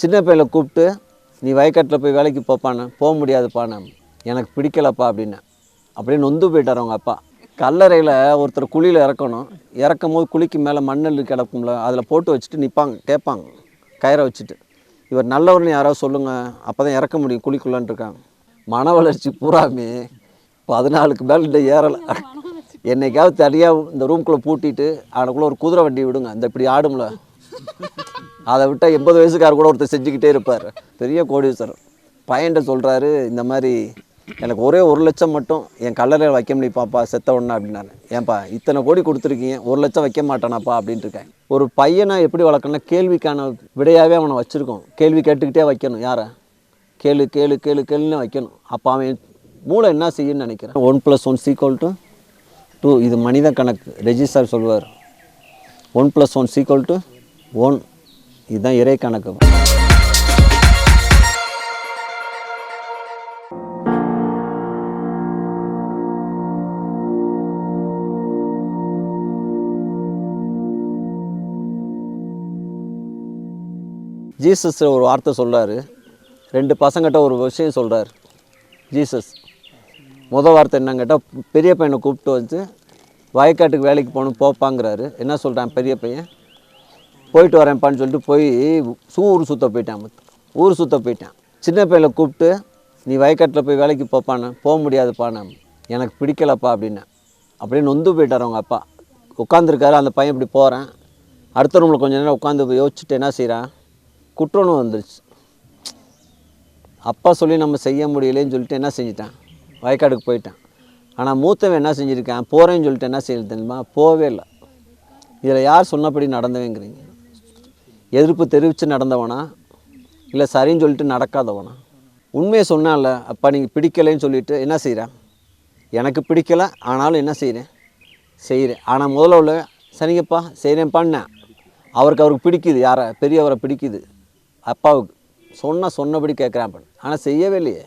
சின்ன பையனை கூப்பிட்டு நீ வயக்காட்டில் போய் வேலைக்கு போப்பான்னு போக முடியாதுப்பான்னு எனக்கு பிடிக்கலப்பா அப்படின்னு. அப்படின்னு நொந்து போயிட்டார் அவங்க அப்பா. கல்லறையில் ஒருத்தர் குழியில் இறக்கணும். இறக்கும் போது குழிக்கு மேலே மண்ணல் கிடக்கும்ல அதில் போட்டு வச்சுட்டு நிற்பாங்க கேட்பாங்க கயிறை வச்சுட்டு. இவர் நல்லவர்னு யாராவது சொல்லுங்கள் அப்போ தான் இறக்க முடியும் குழிக்குள்ளான் இருக்காங்க. மன வளர்ச்சி பூராமே பதினாலுக்கு மேலே இந்த ஏறலை. என்னைக்காவது தனியாக இந்த ரூம்குள்ளே பூட்டிட்டு அவனுக்குள்ளே ஒரு குதிரை வண்டி விடுங்க இந்த இப்படி ஆடும்ல. அதை விட்டால் எண்பது வயசுக்கார் கூட ஒருத்தர் செஞ்சுக்கிட்டே இருப்பார். பெரிய கோடீஸ்வரர். பையன்ட்ட சொல்கிறாரு இந்த மாதிரி எனக்கு ஒரே ஒரு லட்சம் மட்டும் என் கல்லறையில் வைக்க முடியும் பாப்பா செத்த உடனே அப்படின்னாரு. ஏன்பா இத்தனை கோடி கொடுத்துருக்கீங்க ஒரு லட்சம் வைக்க மாட்டானாப்பா அப்படின்ட்டு இருக்கேன் ஒரு பையனை எப்படி வளர்க்கணும்னா கேள்விக்கான விடையாகவே அவனை வச்சுருக்கோம். கேள்வி கேட்டுக்கிட்டே வைக்கணும் யாரை? கேளு கேளு கேளு கேளுன்னு வைக்கணும். அப்போ அவன் மூளை என்ன செய்யும்னு நினைக்கிறேன் one plus one equal to two இது மனித கணக்கு. ரெஜிஸ்டர் சொல்வார். One plus one equal to one இதுதான் இறை கணக்கு. ஜீசஸ் ஒரு வார்த்தை சொல்கிறாரு ரெண்டு பசங்கிட்ட ஒரு விஷயம் சொல்கிறார் ஜீசஸ் முத வார்த்தை என்னன்னு கேட்டால் பெரிய பையனை கூப்பிட்டு வந்து வயக்காட்டுக்கு வேலைக்கு போகணும் போப்பாங்கிறாரு. என்ன சொல்கிறான் பெரிய பையன்? போயிட்டு வரேன்ப்பான்னு சொல்லிட்டு போய் ஊர் சுத்த போயிட்டேன் ஊர் சுத்த போயிட்டான். சின்ன பையனை கூப்பிட்டு நீ வயக்காட்டில் போய் வேலைக்கு போப்பான்னு. போக முடியாதுப்பான்னு. எனக்கு பிடிக்கலப்பா அப்படின்னு அப்படியே நொந்து போயிட்டார் அவங்க அப்பா. உட்காந்துருக்காரு அந்த பையன் இப்படி போகிறேன் அடுத்த ரூமில் கொஞ்ச நேரம் உட்காந்து யோசிச்சுட்டு என்ன செய்கிறான் குற்றணும் வந்துருச்சு. அப்பா சொல்லி நம்ம செய்ய முடியலேன்னு சொல்லிட்டு என்ன செஞ்சிட்டேன்? வயக்காடுக்கு போயிட்டேன். ஆனால் மூத்தவன் என்ன செஞ்சுருக்கேன்? போகிறேன்னு சொல்லிட்டு என்ன செய்யல தெரியுமா? போகவே இல்லை. இதில் யார் சொன்னபடி நடந்தவங்கிறீங்க? எதிர்ப்பு தெரிவித்து நடந்தவனா? இல்லை சரின்னு சொல்லிட்டு நடக்காதவனா? உண்மையை சொன்னால அப்பா நீங்கள் பிடிக்கலைன்னு சொல்லிட்டு என்ன செய்கிறேன் எனக்கு பிடிக்கல ஆனாலும் என்ன செய்கிறேன் செய்கிறேன் ஆனால் முதல்ல உள்ள சரிங்கப்பா செய்கிறேன்ப்பான்னேன் அவருக்கு அவருக்கு பிடிக்குது யாரை பெரியவரை பிடிக்குது அப்பாவுக்கு. சொன்ன சொன்னபடி கேட்குறான் ஆனால் செய்யவே இல்லையே.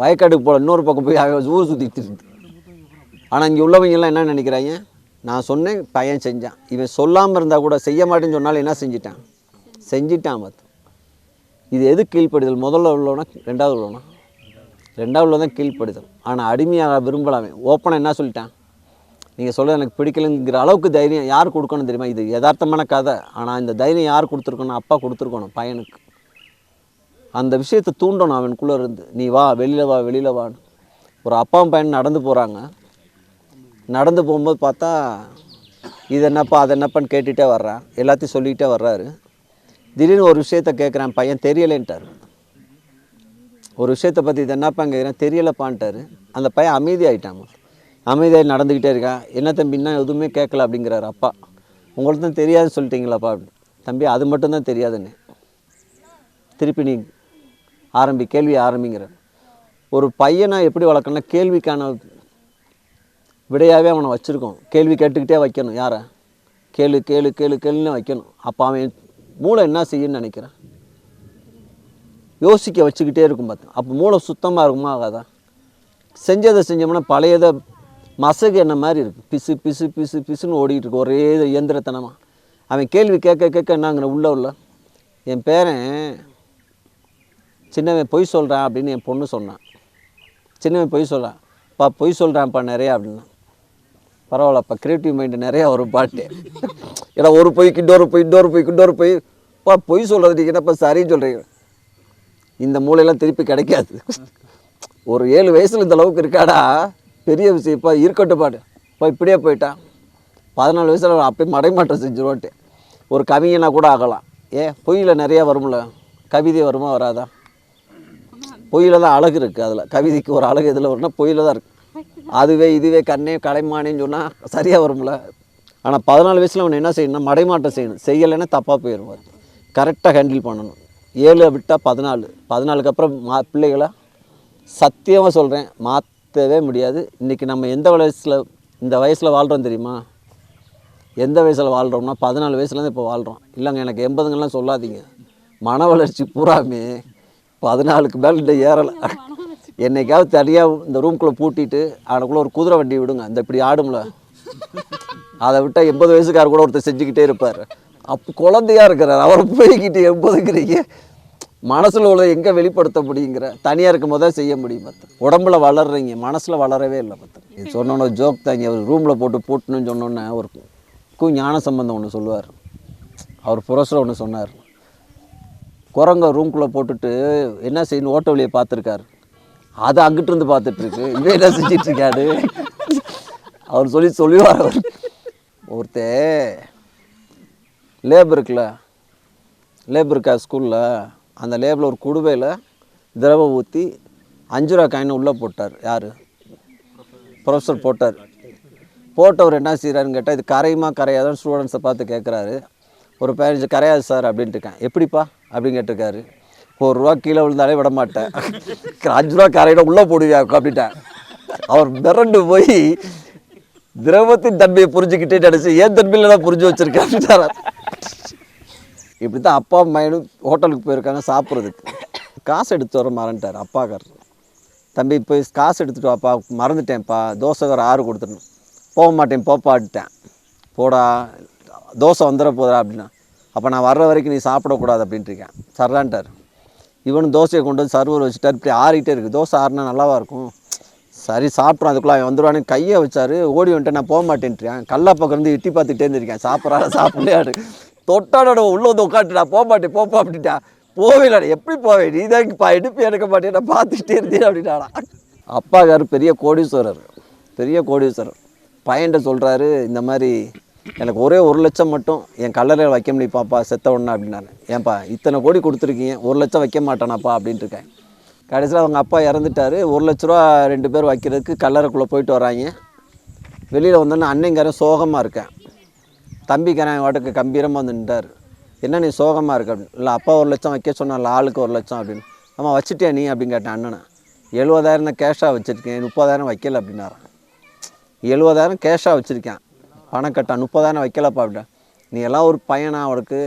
வயக்காட்டுக்கு போல இன்னொரு பக்கம் போய் ஊர் சுற்றிட்டு இருக்கு ஆனால் இங்கே உள்ளவங்கெல்லாம் என்ன நினைக்கிறாங்க? நான் சொன்னேன் பையன் செஞ்சான். இவன் சொல்லாமல் இருந்தால் கூட செய்ய மாட்டேன்னு சொன்னாலும் என்ன செஞ்சிட்டான்? செஞ்சிட்டான் பார்த்து. இது எது கீழ்ப்படுதல்? முதல்ல உள்ளவனா ரெண்டாவது உள்ளவனா? ரெண்டாவது உள்ளதான் கீழ்ப்படுதல். ஆனால் அடிமையாக விரும்பலாமே. ஓப்பனாக என்ன சொல்லிட்டான்? நீங்கள் சொல்ல எனக்கு பிடிக்கலைங்கிற அளவுக்கு தைரியம் யார் கொடுக்கணும் தெரியுமா? இது யதார்த்தமான கதை. ஆனால் இந்த தைரியம் யார் கொடுத்துருக்கணும்? அப்பா கொடுத்துருக்கணும் பையனுக்கு. அந்த விஷயத்தை தூண்டணும் அவனுக்குள்ளே இருந்து. நீ வா வெளியில் வா வெளியில் வான்னு. ஒரு அப்பாவும் பையன் நடந்து போகிறாங்க நடந்து போகும்போது பார்த்தா இது என்னப்பா அது என்னப்பான்னு கேட்டுகிட்டே வர்றான் எல்லாத்தையும் சொல்லிக்கிட்டே வர்றாரு. திடீர்னு ஒரு விஷயத்த கேட்குறான் பையன் தெரியலேன்ட்டார். ஒரு விஷயத்தை பற்றி இது என்னப்பா கேட்குறேன் தெரியலப்பான்ட்டாரு. அந்த பையன் அமைதியாயிட்டான். அமைதியாக நடந்துக்கிட்டே இருக்கான் என்ன தம்பின்னா எதுவுமே கேட்கல அப்படிங்கிறார் அப்பா. உங்களுக்கு தான் தெரியாதுன்னு சொல்லிட்டீங்களாப்பா? அப்படின்னு தம்பி அது மட்டும்தான் தெரியாதுன்னு. திருப்பி நீ ஆரம்பி கேள்வி ஆரம்பிங்கிற ஒரு பையனை எப்படி வளர்க்கணும்னா கேள்விக்கான விடையாகவே அவனை வச்சுருக்கோம் கேள்வி கேட்டுக்கிட்டே வைக்கணும் யாரை? கேளு கேளு கேளு கேளுன்னு வைக்கணும். அப்போ அவன் மூளை என்ன செய்யுன்னு நினைக்கிறேன் யோசிக்க வச்சுக்கிட்டே இருக்கும் பார்த்தேன் அப்போ மூளை சுத்தமாக இருக்குமா ஆகாதா? செஞ்சதை செஞ்சோம்னா பழையதை மசகு என்ன மாதிரி இருக்குது பிசு பிசு பிசு பிசுன்னு ஓடிக்கிட்டு இருக்கு. ஒரே இது இயந்திரத்தனமாக அவன் கேள்வி கேட்க கேட்க என்னங்கிற உள்ள உள்ள. என் பேரன் சின்னவன் பொய் சொல்கிறான் அப்படின்னு என் பொண்ணு சொன்னான். சின்னவன் பொய் சொல்கிறான் பா பொய் சொல்கிறான்ப்பா நிறையா அப்படின்னா. பரவாயில்லப்பா க்ரியேட்டிவ் மைண்டு நிறையா வரும் பாட்டு. ஏன்னா ஒரு பொய்க்கு இன்னொரு போய் இன்னொரு போய் இன்னொரு போய். பா பொய் சொல்கிறது நீங்கள் என்னப்பா சரின்னு சொல்கிறீங்க இந்த மூளையெல்லாம் திருப்பி கிடைக்காது. ஒரு ஏழு வயசில் இந்த அளவுக்கு இருக்காடா பெரிய விஷயம் இப்போ இருக்கட்டும் பாடு. இப்போ இப்படியே போயிட்டான் பதினாலு வயசில் அப்பயே மடைமாற்றம் செஞ்சுருவான்ட்டு. ஒரு கவிஞனா கூட ஆகலாம். ஏன் பொய்யில் நிறையா வரும்ல? கவிதை வருமா வராதா? பொய்யில் தான் அழகு இருக்குது அதில். கவிதைக்கு ஒரு அழகு இதில் வரும்னா பொய்யில் தான் இருக்குது அதுவே இதுவே கண்ணே கலைமானேன்னு சொன்னால் சரியாக வரும்ல. ஆனால் பதினாலு வயசில் அவன் என்ன செய்யணும்னா மடைமாட்டம் செய்யணும். செய்யலைன்னா தப்பாக போயிடுவார். கரெக்டாக ஹேண்டில் பண்ணணும். ஏழு விட்டால் பதினாலு. பதினாலுக்கு அப்புறம் மா பிள்ளைகளை? சத்தியமாக சொல்கிறேன் மாற்றவே முடியாது. இன்றைக்கி நம்ம எந்த வயசில் இந்த வயசில் வாழ்கிறோம் தெரியுமா? எந்த வயசில் வாழ்கிறோம்னா பதினாலு வயசுலேருந்து இப்போ வாழ்கிறோம் இல்லைங்க எனக்கு எண்பதுங்கெல்லாம் சொல்லாதீங்க. மன வளர்ச்சி பூராமே பதினாலுக்கு மேலே இந்த ஏறலை. என்னைக்காவது தனியாக இந்த ரூம்குள்ளே பூட்டிட்டு அவனுக்குள்ளே ஒரு குதிரை வண்டி விடுங்க. இந்த இப்படி ஆடும்ல. அதை விட்டால் எண்பது வயசுக்கார கூட ஒருத்தர் செஞ்சுக்கிட்டே இருப்பார். அப்போ குழந்தையா இருக்கிறார். அவரை போய்கிட்டு எண்பதுங்கிறீங்க. மனசில் உள்ள எங்கே வெளிப்படுத்த முடியுங்கிற தனியாக இருக்கும் போதே செய்ய முடியும் பார்த்து உடம்புல வளர்றீங்க. மனசில் வளரவே இல்லை பார்த்து இது சொன்னோன்னே ஜோக் தாங்க அவர் ரூமில் போட்டு பூட்டணும்னு சொன்னோன்னே ஒரு கு ஞான சம்பந்தம் ஒன்று சொல்லுவார். அவர் புரசில் ஒன்று சொன்னார். குரங்க ரூம்குள்ளே போட்டுட்டு என்ன செய்யணும்? ஓட்ட வழியை பார்த்துருக்காரு. அதை அங்கிட்டு இருந்து பார்த்துட்டு இருக்கு இவன் என்ன செஞ்சிட்டு இருக்காரு அவர் சொல்லி சொல்லுவார் அவர். ஒருத்தே லேப் இருக்குல்ல லேப் இருக்கா ஸ்கூலில் அந்த லேபில் ஒரு குடுவையில் திரவம் ஊற்றி அஞ்சு ரூபா காயினை உள்ளே போட்டார். யார்? ப்ரொஃபஸர் போட்டார். போட்டவர் என்ன செய்கிறாருன்னு கேட்டால் இது கரையுமா கரையாதான் ஸ்டூடெண்ட்ஸை பார்த்து கேட்குறாரு ஒரு பேரண்ட்ஸ் கரையாது சார் அப்படின்ட்டு இருக்கேன். எப்படிப்பா? அப்படின்னு கேட்டிருக்காரு. ஒரு ரூபா கீழே விழுந்தாலே விட மாட்டேன் அஞ்சு ரூபா கரையிட உள்ளே போடுவியா அப்படின்ட்டேன் அவர் மிரண்டு போய் திரவத்தின் தன்மையை புரிஞ்சுக்கிட்டே நினச்சி ஏன் தன்மையில தான் புரிஞ்சு வச்சுருக்கேன்? அப்படின்ட்டார் இப்படி தான் அப்பா மயனும் ஹோட்டலுக்கு போயிருக்காங்க சாப்பிட்றதுக்கு. காசு எடுத்து வர மறந்துட்டார் அப்பாக்கார் தம்பி போய் காசு எடுத்துட்டு வாப்பா மறந்துட்டேன்ப்பா. தோசை வேறு ஆறு கொடுத்துடணும். போக மாட்டேன் போப்பாட்டேன் போடா தோசை வந்துட போதா அப்படின்னா. அப்போ நான் வர்ற வரைக்கும் நீ சாப்பிடக்கூடாது அப்படின்ட்டு இருக்கேன். சர்றான்ட்டார் இவனும் தோசையை கொண்டு வந்து சர்வர் வச்சுட்டார். இப்படி ஆறிக்கிட்டே இருக்குது தோசை ஆறுனா நல்லாவா இருக்கும்? சரி சாப்பிட்றான். அதுக்குள்ளே அவன் வந்துடுவானு கையை வச்சார். ஓடி வந்துட்டு நான் போக மாட்டேன்ட்டுருக்கேன் கல்லா பக்கம் இருந்து எட்டி பார்த்துட்டே இருந்திருக்கேன் சாப்பிட்றா சாப்பிடலையாடு தொட்டாடோட உள்ள வந்து உட்காந்துட்டு போக மாட்டேன் போப்பா அப்படின்ட்டா. போவேலாடா எப்படி போவேன்? நீ தான் இப்போ எடுப்பு எடுக்க மாட்டேன் நான் பார்த்துக்கிட்டே இருந்தேன் அப்படின்னாடா அப்பாக்கார் பெரிய கோடீஸ்வரர். பெரிய கோடீஸ்வரர். பையன்ட்ட சொல்கிறாரு இந்த மாதிரி எனக்கு ஒரே ஒரு லட்சம் மட்டும் என் கல்லறையில் வைக்க முடியும் பாப்பா செத்த உடனே அப்படின்னாரு. ஏன்பா இத்தனை கோடி கொடுத்துருக்கீங்க ஒரு லட்சம் வைக்க மாட்டானாப்பா அப்படின்ட்டு இருக்கேன். கடைசியில் அவங்க அப்பா இறந்துட்டாரு. ஒரு லட்ச ரூபா ரெண்டு பேர் வைக்கிறதுக்கு கல்லறைக்குள்ளே போயிட்டு வராங்க. வெளியில் வந்தோன்னே அன்னைங்காரன் சோகமாக இருக்கேன். தம்பிக்காரன் வாட்டுக்கு கம்பீரமாக வந்து நின்றார். என்ன நீ சோகமாக இருக்க? அப்படின்னு. இல்லை அப்பா ஒரு லட்சம் வைக்க சொன்னால ஆளுக்கு ஒரு லட்சம் அப்படின்னு. ஆமா வச்சுட்டியா நீ? அப்படின்னு கேட்டேன் அண்ணனை. எழுபதாயிரம் தான் கேஷாக வச்சுருக்கேன் முப்பதாயிரம் வைக்கல அப்படின்னாரான் எழுபதாயிரம் கேஷாக வச்சுருக்கேன். பணம் கட்டா முப்பதாயிரம் வைக்கலப்பா அப்படின் நீ எல்லாம் ஒரு பையனா அவனுக்கு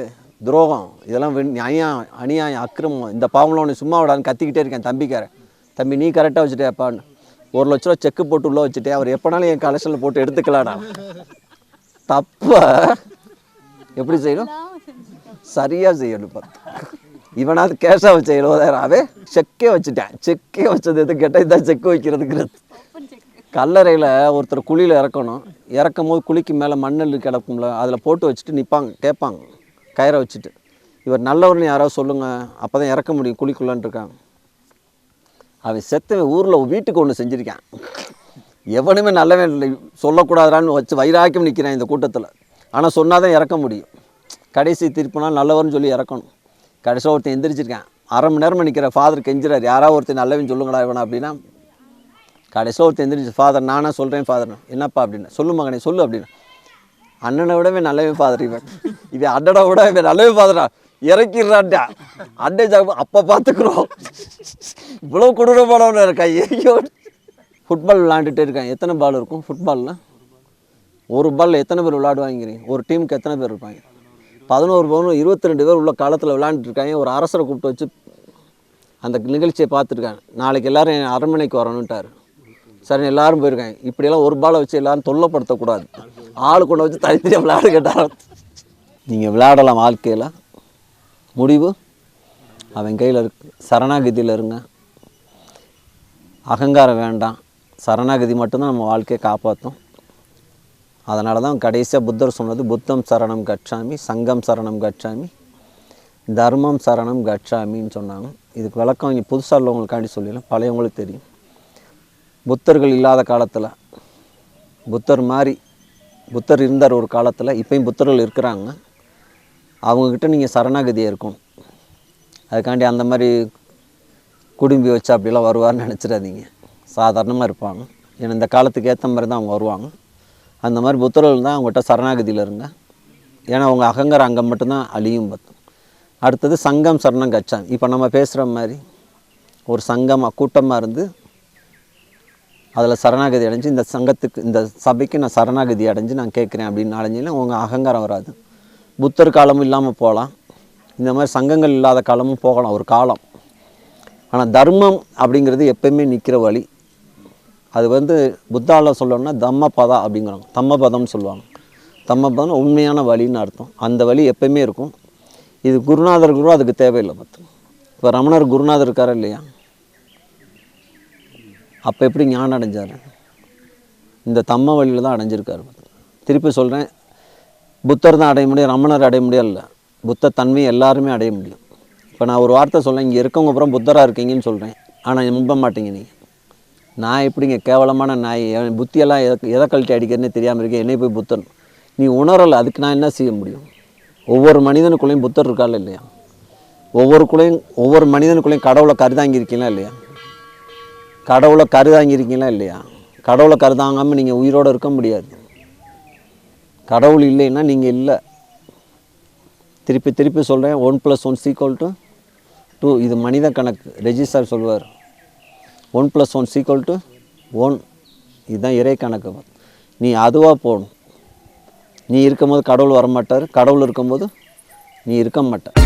துரோகம். இதெல்லாம் வெண் நியாயம் அநியாயம் அக்கிரமம். இந்த பாவம்லாம் ஒன்று சும்மா விடான்னு கத்திக்கிட்டே இருக்கேன் தம்பிக்காரன். தம்பி நீ கரெக்டாக வச்சுட்டேப்பான்னு ஒரு லட்ச ரூபா செக்கு போட்டு உள்ளே வச்சுட்டே அவர் எப்போனாலும் என் கலெக்ஷனில் போட்டு எடுத்துக்கலாடா தப்பா? எப்படி செய்யணும்? சரியாக செய்யணும் பார்த்து இவனாவது கேஷாக வச்ச எழுபதாயிரம். அவே செக்கே வச்சுட்டேன். செக்கே வச்சது எது கேட்டால் இதான் செக்கு வைக்கிறதுங்கிறது. கல்லறையில் ஒருத்தர் குழியில் இறக்கணும். இறக்கும் போது குழிக்கு மேலே மண்ணல் கிடக்கும்ல அதில் போட்டு வச்சுட்டு நிற்பாங்க கேட்பாங்க கயிறை வச்சுட்டு. இவர் நல்லவர்னு யாராவது சொல்லுங்கள் அப்போ தான் இறக்க முடியும் குழிக்குள்ளான்ருக்காங்க அவன் செத்தவன் ஊரில் வீட்டுக்கு ஒன்று செஞ்சுருக்கான். எவனுமே நல்லவன் இல்லை சொல்லக்கூடாதான்னு வச்சு வைராக்கியம் நிற்கிறான் இந்த கூட்டத்தில். ஆனால் சொன்னால் தான் இறக்க முடியும். கடைசி திருப்பினால் நல்லவர்னு சொல்லி இறக்கணும். கடைசியாக ஒருத்தன் எந்திரிச்சிருக்கேன். அரை மணி நேரம் நிற்கிற ஃபாதர் கெஞ்சிறார். யாராவது ஒருத்தன் நல்லவன் சொல்லுங்கடா இவனா அப்படின்னா கடைசியில் ஒருத்தர் எந்திரிச்சு ஃபாதர் நானாக சொல்கிறேன் ஃபாதர் என்னப்பா? அப்படின்னு சொல்லு மகனே சொல்லு அப்படின்னு. அண்ணனை விடவே நல்லவே ஃபாதர் இவன். இவன் அண்ணனை விட இவன் நல்லவே ஃபாதரா இறக்கிடுறான்டா. அண்ணே ஜாப அப்போ பார்த்துக்குறோம் இவ்வளோ கொடூரமானவன இருக்கா ஐயோ. ஃபுட்பால் விளாண்டுட்டே இருக்கான் எத்தனை பால் இருக்கும் ஃபுட்பாலில் ஒரு பால்ல எத்தனை பேர் விளாடுவாங்கிறீங்க? ஒரு டீமுக்கு எத்தனை பேர் இருப்பாங்க? பதினோரு பவுன் இருபத்தி ரெண்டு பேர் உள்ள காலத்தில் விளாண்டுருக்காங்க ஒரு அரசரை கூப்பிட்டு வச்சு அந்த நிகழ்ச்சியை பார்த்துருக்காங்க நாளைக்கு எல்லாரும் என் அரண்மனைக்கு வரணுன்ட்டார் சரி எல்லாரும் போயிருக்காங்க இப்படியெல்லாம் ஒரு பாலை வச்சு எல்லாரும் தொல்லைப்படுத்தக்கூடாது. ஆள் கொண்டு வச்சு தனித்தனியாக விளையாட கேட்டாலும் நீங்கள் விளையாடலாம் வாழ்க்கையில். முடிவு? அவன் கையில் இருக்கு. சரணாகதியில் இருங்க. அகங்காரம் வேண்டாம். சரணாகதி மட்டும்தான் நம்ம வாழ்க்கையை காப்பாற்றும் அதனால தான் கடைசியாக புத்தர் சொன்னது புத்தம் சரணம் கட்சாமி சங்கம் சரணம் கட்சாமி தர்மம் சரணம் கட்சாமின்னு சொன்னாங்க. இதுக்கு விளக்கம் இங்கே புதுசாக உள்ளவங்களுக்காண்டி சொல்லிடலாம். பழையவங்களுக்கு தெரியும். புத்தர்கள் இல்லாத காலத்தில் புத்தர் மாதிரி புத்தர் இருந்தார் ஒரு காலத்தில் இப்போயும் புத்தர்கள் இருக்கிறாங்க. அவங்கக்கிட்ட நீங்கள் சரணாகதியாக இருக்கணும். அதுக்காண்டி அந்த மாதிரி குடும்பி வச்சு அப்படிலாம் வருவார்னு நினச்சிடாதீங்க. சாதாரணமாக இருப்பாங்க. ஏன்னா இந்த காலத்துக்கு ஏற்ற மாதிரி தான் அவங்க வருவாங்க. அந்த மாதிரி புத்தர்கள் தான் அவங்ககிட்ட சரணாகதியில் இருங்க. ஏன்னா அவங்க அகங்கர் அங்கம் மட்டும்தான் அழியும் பார்த்தோம் அடுத்தது சங்கம் சரணம் கச்சான். இப்போ நம்ம பேசுகிற மாதிரி ஒரு சங்கமாக கூட்டமாக இருந்து அதில் சரணாகதி அடைஞ்சு இந்த சங்கத்துக்கு இந்த சபைக்கு நான் சரணாகதி அடைஞ்சு நான் கேட்குறேன் அப்படின்னு அடைஞ்சினா உங்கள் அகங்காரம் வராது. புத்தர் காலமும் இல்லாமல் போகலாம். இந்த மாதிரி சங்கங்கள் இல்லாத காலமும் போகலாம் ஒரு காலம். ஆனால் தர்மம் அப்படிங்கிறது எப்பயுமே நிற்கிற வழி. அது வந்து புத்தாவில் சொல்லணும்னா தம்ம பதா அப்படிங்கிறாங்க தம்ம பதம்னு சொல்லுவாங்க. தம்ம பதம் உண்மையான வழின்னு அர்த்தம். அந்த வழி எப்பயுமே இருக்கும். இது குருநாதர் குரு அதுக்கு தேவையில்லை பார்த்து இப்போ ரமணர் குருநாதர் இருக்காரா இல்லையா? அப்போ எப்படி ஞானம் அடைஞ்சார்? இந்த தம்ம வழியில் தான் அடைஞ்சிருக்காரு. திருப்பி சொல்கிறேன் புத்தர் தான் அடைய முடியும் ரமணர் அடைய முடியல புத்த தன்மையை எல்லாருமே அடைய முடியும். இப்போ நான் ஒரு வார்த்தை சொல்கிறேன் இங்கே இருக்கவங்க அப்புறம் புத்தராக இருக்கீங்கன்னு சொல்கிறேன் ஆனால் நம்ப மாட்டீங்க நீங்கள் நான் எப்படிங்க கேவலமான நாய் என் புத்தியெல்லாம் எதை எதை கழட்டி அடிக்கிறேன்னு தெரியாமல் இருக்கேன் என்னை போய் புத்தன் நீ உணரலை அதுக்கு நான் என்ன செய்ய முடியும்? ஒவ்வொரு மனிதனுக்குள்ளேயும் புத்தர் இருக்கால இல்லையா? ஒவ்வொருக்குள்ளேயும் ஒவ்வொரு மனிதனுக்குள்ளேயும் கடவுளை கருதாங்கி இருக்கீங்களா இல்லையா? கடவுளை கருதாங்கிருக்கீங்களா இல்லையா? கடவுளை கருதாங்காமல் நீங்கள் உயிரோடு இருக்க முடியாது. கடவுள் இல்லைன்னா நீங்கள் இல்லை. திருப்பி திருப்பி சொல்கிறேன் one plus one equal to two இது மனித கணக்கு. ரெஜிஸ்டர் சொல்வார். One plus one equal to one இதுதான் இறை கணக்கு. நீ அதுவாக போகணும். நீ இருக்கும்போது கடவுள் வரமாட்டார். கடவுள் இருக்கும்போது நீ இருக்க மாட்டார்.